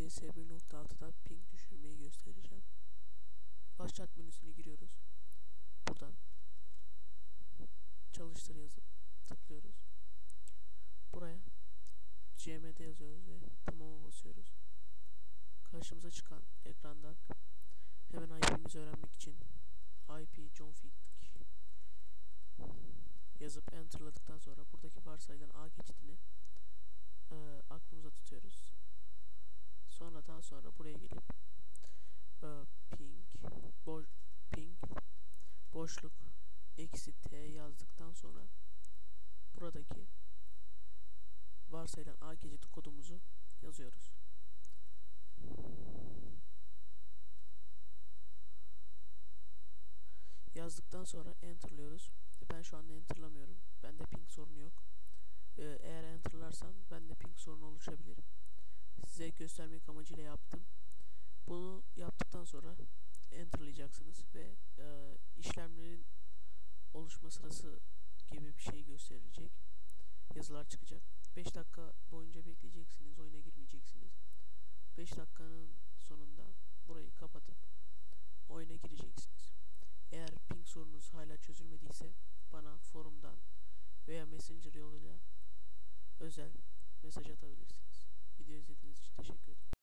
CS 1.6'da ping düşürmeyi göstereceğim. Başlat menüsüne giriyoruz. Buradan çalıştır yazıp tıklıyoruz. Buraya CMD yazıyoruz ve tamama basıyoruz. Karşımıza çıkan ekrandan hemen IP'mizi öğrenmek için IP config yazıp enterladıktan sonra buradaki varsayılan A geçidini e, aklımıza. Sonra buraya gelip e, ping bo ping boşluk eksi t yazdıktan sonra buradaki varsayılan A geçidi kodumuzu yazıyoruz. Yazdıktan sonra enterlıyoruz. Ben şu anda enterlamıyorum. Bende ping sorunu yok. Ee, eğer enterlarsam bende ping sorunu. Size göstermek amacıyla yaptım. Bunu yaptıktan sonra enterlayacaksınız ve e, işlemlerin oluşma sırası gibi bir şey gösterilecek. Yazılar çıkacak. 5 dakika boyunca bekleyeceksiniz. Oyuna girmeyeceksiniz. 5 dakikanın sonunda burayı kapatıp oyuna gireceksiniz. Eğer ping sorunuz hala çözülmediyse bana forumdan veya messenger yoluyla özel mesaj atabilirsiniz. Video izlediğiniz için teşekkür ederim.